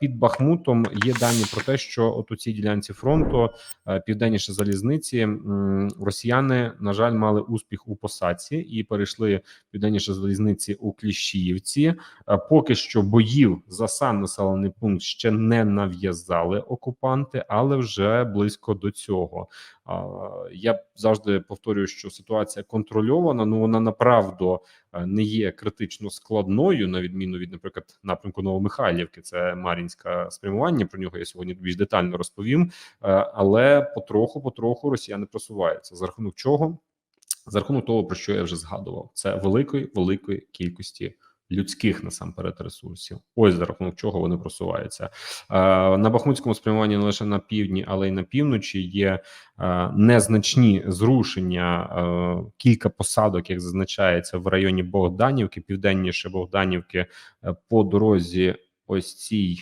під Бахмутом є дані про те, що от у цій ділянці фронту е, південніше залізниці росіяни, на жаль, мали успіх у посадці і перейшли південніше залізниці у Кліщіївці. Е, Поки що боїв за сам населений пункт ще не нав'язали окупанти, але вже близько до цього. Я завжди повторюю, що ситуація контрольована. Ну вона направду е, не є критично складною, на відміну від, наприклад, напрямку Новомихайлівки. Це Мар'їнське спрямування. Про нього я сьогодні більш детально розповім. Е, Але потроху, потроху росіяни просуваються. За рахунок чого? За рахунок того, про що я вже згадував, це великої великої кількості. Людських насамперед ресурсів, ось за рахунок чого вони просуваються на Бахмутському спрямуванні не лише на півдні, але й на півночі є незначні зрушення. Кілька посадок, як зазначається в районі Богданівки, південніше Богданівки, е, по дорозі ось цій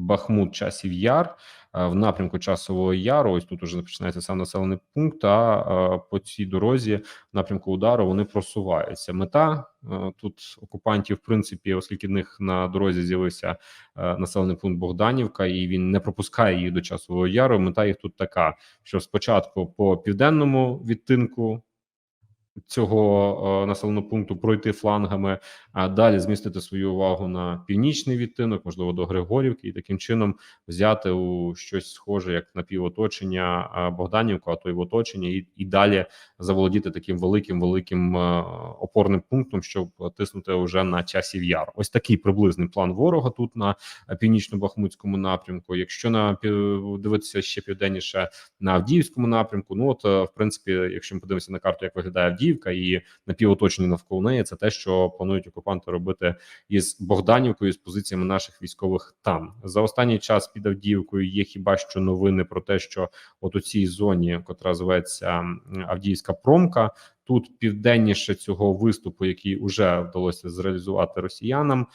Бахмут, часів яр е, в напрямку часового яру. Ось тут уже починається сам населений пункт. А е, по цій дорозі в напрямку удару вони просуваються. Мета е, тут окупантів, в принципі, оскільки в них на дорозі з'явився населений пункт Богданівка, і він не пропускає їх до часового яру. Мета їх тут така: що спочатку по південному відтинку. Цього е, населеного пункту пройти флангами, а далі змістити свою увагу на північний відтинок, можливо, до Григорівки, і таким чином взяти у щось схоже, як напівоточення е, Богданівку, а то й в оточення, і, і далі заволодіти таким великим великим е, опорним пунктом, щоб тиснути вже на часів яр. Ось такий приблизний план ворога тут на північно-бахмутському напрямку. Якщо на дивитися ще південніше на Авдіївському напрямку, ну от в принципі, якщо ми подивимося на карту, як виглядає Авдіївка і напівоточення навколо неї, це те, що планують окупанти робити із Богданівкою, з позиціями наших військових там за останній час під Авдіївкою є хіба що новини про те, що от у цій зоні, котра зветься Авдіївська промка. Тут південніше цього виступу, який вже вдалося зреалізувати росіянам,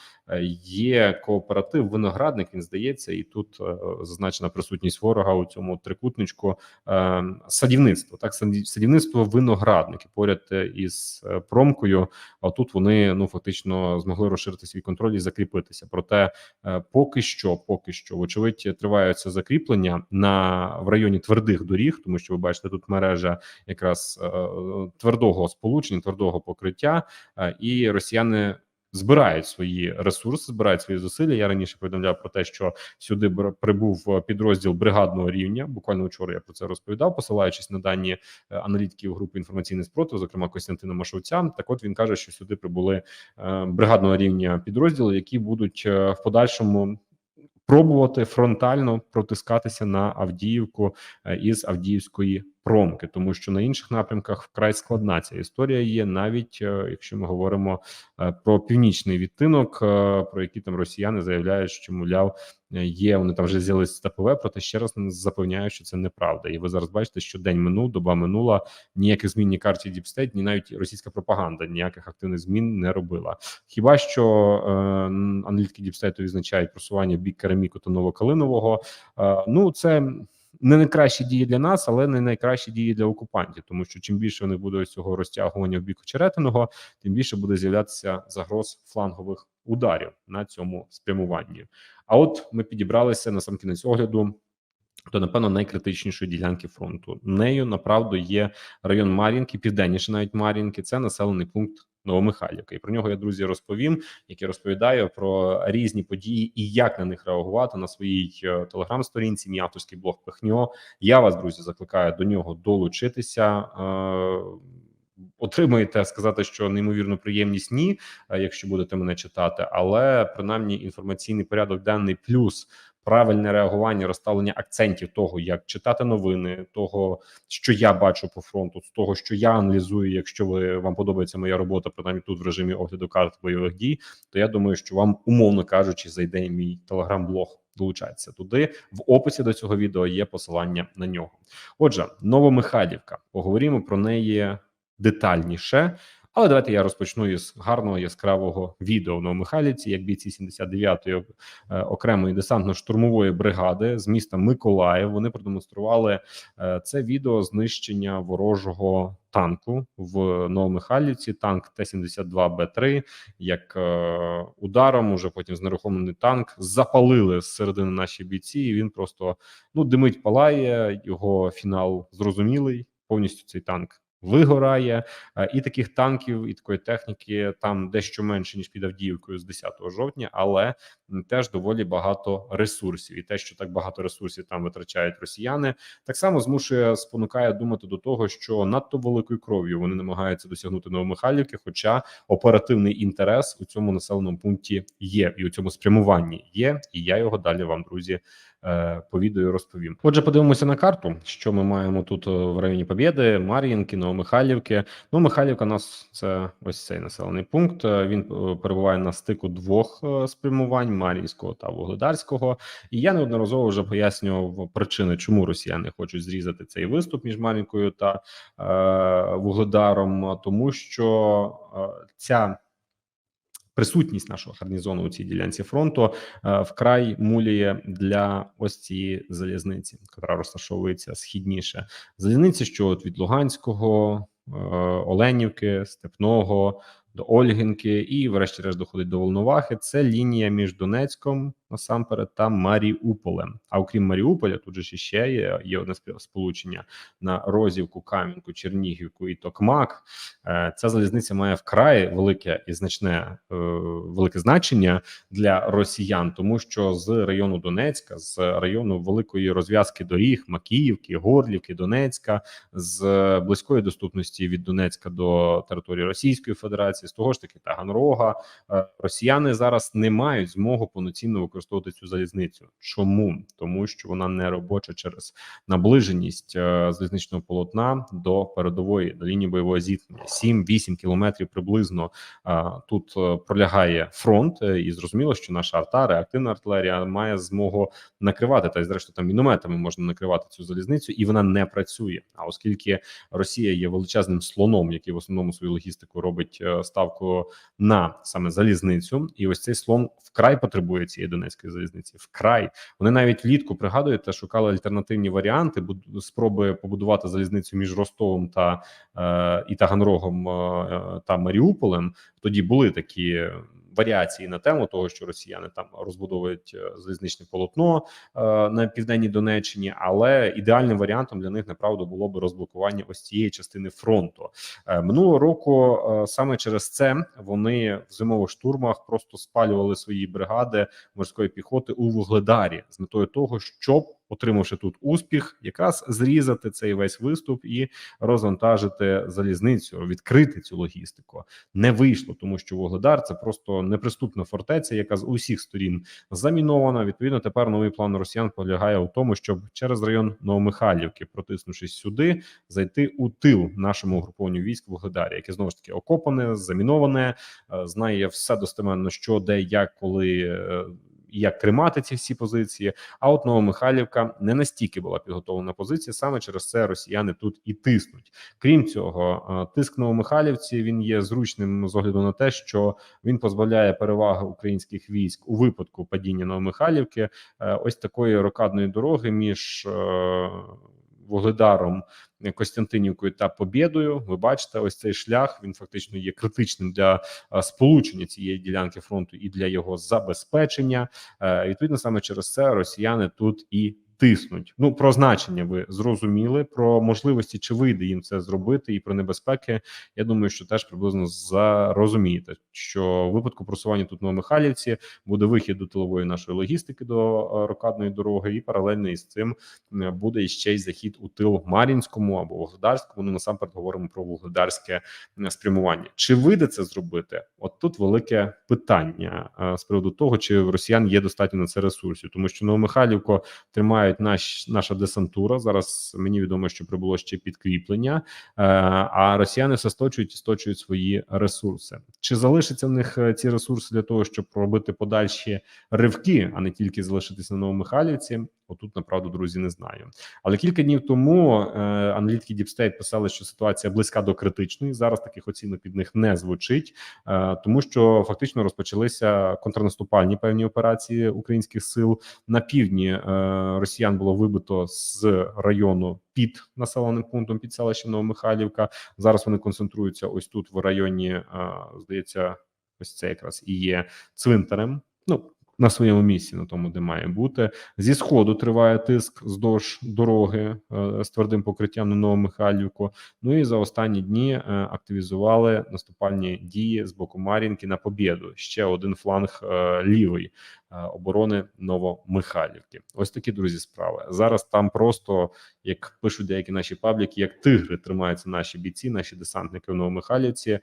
є кооператив виноградник. Він здається, і тут е, зазначена присутність ворога у цьому трикутничку е, садівництво. Так, саді- садівництво виноградники поряд е, із е, промкою. А тут вони ну фактично змогли розширити свій контроль і закріпитися. Проте е, поки що, поки що, вочевидь, триваються закріплення на в районі твердих доріг, тому що ви бачите, тут мережа якраз е, твердого сполучення, твердого покриття, е, і росіяни. Збирають свої ресурси, збирають свої зусилля. Я раніше повідомляв про те, що сюди прибув е, підрозділ бригадного рівня. Буквально вчора я про це розповідав, посилаючись на дані е, аналітиків групи інформаційний спротив, зокрема Костянтина Машовця. Так, от він каже, що сюди прибули е, бригадного рівня підрозділи, які будуть в подальшому пробувати фронтально протискатися на Авдіївку із Авдіївської промки, тому що на інших напрямках вкрай складна ця історія є, навіть е, якщо ми говоримо е, про північний відтинок, е, про який там росіяни заявляють, що мовляв є. Вони там вже взяли степове, проте ще раз запевняю, що це неправда. І ви зараз бачите, що день минув, доба минула. Ніяких змін ні карті Діпстейт, ні навіть російська пропаганда ніяких активних змін не робила. Хіба що е, аналітики Діпстейту відзначають просування в бік кераміку та новокалинового. Е, ну це не найкращі дії для нас, але не найкращі дії для окупантів, тому що чим більше вони будуть цього розтягування в бік очеретиного, тим більше буде з'являтися загроз флангових ударів на цьому спрямуванні. А от ми підібралися на сам кінець огляду. До напевно найкритичнішої ділянки фронту. Нею направду є район Мар'їнки, південніше навіть Мар'їнки. Це населений пункт Новомихайлівка. І про нього я друзі розповім, як я розповідаю про різні події і як на них реагувати на своїй е, телеграм-сторінці. Мій авторський блог Пихньо. Я вас, друзі, закликаю до нього долучитися. Е, Отримуєте сказати, що неймовірно приємність ні, е, якщо будете мене читати, але принаймні інформаційний порядок денний плюс правильне реагування, розставлення акцентів того, як читати новини, того, що я бачу по фронту, з того, що я аналізую. Якщо ви вам подобається моя робота, принаймні тут в режимі огляду карт бойових дій, то я думаю, що вам умовно кажучи, зайде мій телеграм-блог. Долучайтеся туди. В описі до цього відео є посилання на нього. Отже, Новомихайлівка. Поговоримо про неї детальніше. Але давайте я розпочну із гарного яскравого відео в Новомихайлівці, як бійці 79-ї е, окремої десантно-штурмової бригади з міста Миколаїв. Вони продемонстрували е, це відео знищення ворожого танку в Новомихайлівці. Танк Т-72Б3, як е, ударом, уже потім знерухомлений танк запалили з середини наші бійці. і Він просто ну димить, палає. Його фінал зрозумілий. Повністю цей танк вигорає, Е, і таких танків і такої техніки там дещо менше ніж під Авдіївкою з 10 жовтня, але теж доволі багато ресурсів. І те, що так багато ресурсів там витрачають росіяни, так само змушує спонукає думати до того, що надто великою кров'ю вони намагаються досягнути Новомихайлівки, хоча оперативний інтерес у цьому населеному пункті є, і у цьому спрямуванні є. І я його далі вам, друзі, по відео розповім. Отже, подивимося на карту, що ми маємо тут е, в районі Побєди, Мар'їнки, Новомихайлівки. Ну, Михайлівка нас це ось цей населений пункт. Е, Він е, перебуває на стику двох е, спрямувань: Мар'їнського та Вугледарського. І я неодноразово вже пояснював причини, чому росіяни хочуть зрізати цей виступ між Мар'їнкою та е, Вугледаром, тому що е, ця. Присутність нашого гарнізону у цій ділянці фронту е, вкрай муліє для ось цієї залізниці, яка розташовується східніше. Залізниці, що от від Луганського, е, Оленівки, Степного до Ольгинки, і, врешті-решт, доходить до Волновахи. Це лінія між Донецьком насамперед та Маріуполем. А окрім Маріуполя, тут же ще є, є одне сполучення на Розівку, Кам'янку, Чернігівку і Токмак. Е, Ця залізниця має вкрай велике і значне е, велике значення для росіян, тому що з району Донецька, з району великої розв'язки доріг, Макіївки, Горлівки, Донецька, з близької доступності від Донецька до території Російської Федерації, з того ж таки Таганрога, е, росіяни зараз не мають змогу повноцінно використовувати цю залізницю. Чому тому, що вона не робоча через наближеність е, залізничного полотна до передової до лінії бойового зіткнення. 7-8 кілометрів приблизно е, тут пролягає фронт, і зрозуміло, що наша арта, реактивна артилерія має змогу накривати та й зрештою там мінометами можна накривати цю залізницю, і вона не працює. А оскільки Росія є величезним слоном, який в основному свою логістику робить ставку на саме залізницю, і ось цей слон вкрай потребує цієї донецької залізниці. Вкрай вони навіть літку пригадуєте, шукали альтернативні варіанти, спроби побудувати залізницю між Ростовом та е, і Таганрогом е, та Маріуполем. Тоді були такі. Варіації на тему того, що росіяни там розбудовують е, залізничне полотно е, на південній Донеччині, але ідеальним варіантом для них направду було би розблокування ось цієї частини фронту. Е, Минулого року е, саме через це вони в зимових штурмах просто спалювали свої бригади морської піхоти у Вугледарі з метою того, щоб отримавши тут успіх, якраз зрізати цей весь виступ і розвантажити залізницю, відкрити цю логістику. Не вийшло, тому що Вугледар це просто неприступна фортеця, яка з усіх сторін замінована. Відповідно, тепер новий план росіян полягає у тому, щоб через район Новомихайлівки, протиснувшись сюди, зайти у тил нашому угрупованню військ в Вугледарі, яке знову ж таки окопане, заміноване, е, знає все достеменно, що де, як, коли. Е, і Як тримати ці всі позиції, а от Новомихайлівка не настільки була підготовлена позиція. Саме через це росіяни тут і тиснуть. Крім цього, е, тиск Новомихайлівці він є зручним з огляду на те, що він позбавляє переваги українських військ у випадку падіння Новомихайлівки. Е, Ось такої рокадної дороги між Вугледаром, Костянтинівкою та Побєдою. Ви бачите, ось цей шлях він фактично є критичним для е, сполучення цієї ділянки фронту і для його забезпечення. Е, Відповідно, саме через це росіяни тут і тиснуть. Ну про значення ви зрозуміли про можливості, чи вийде їм це зробити, і про небезпеки. Я думаю, що теж приблизно зарозумієте, що в випадку просування тут на Михайлівці буде вихід до тилової нашої логістики до е, рокадної дороги, і паралельно із цим е, буде іще й захід у тил Мар'їнському або Вугледарському. Ну насамперед говоримо про вугледарське е, спрямування. Чи вийде це зробити? От тут велике питання з приводу того, чи в росіян є достатньо на це ресурсів, тому що Новомихайлівку тримають прибувають наш наша десантура. Зараз мені відомо, що прибуло ще підкріплення. Е, а росіяни все сточують і сточують свої ресурси. Чи залишаться в них е, ці ресурси для того, щоб робити подальші ривки, а не тільки залишитися на Новомихайлівці? Отут направду, друзі, не знаю. Але кілька днів тому е, аналітики Deep писали, що ситуація близька до критичної. Зараз таких оцінок від них не звучить, е, тому що фактично розпочалися контрнаступальні певні операції українських сил на півдні. Е, росіян було вибито з району під населеним пунктом під селищем Новомихайлівка. Зараз вони концентруються ось тут в районі. е, здається, ось це якраз і є цвинтарем. Ну на своєму місці, на тому, де має бути. Зі сходу триває тиск вздовж дороги е, з твердим покриттям на Новомихайлівку. Ну і за останні дні е, активізували наступальні дії з боку Мар'їнки на Побєду. Ще один фланг е, лівий оборони Новомихайлівки. Ось такі друзі справи. Зараз там просто як пишуть деякі наші пабліки, як тигри тримаються наші бійці, наші десантники в Новомихайлівці.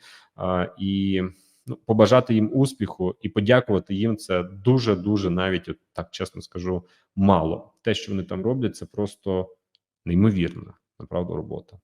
І побажати їм успіху і подякувати їм. Це дуже дуже навіть от так чесно скажу, мало. Те, що вони там роблять, це просто неймовірна направду робота.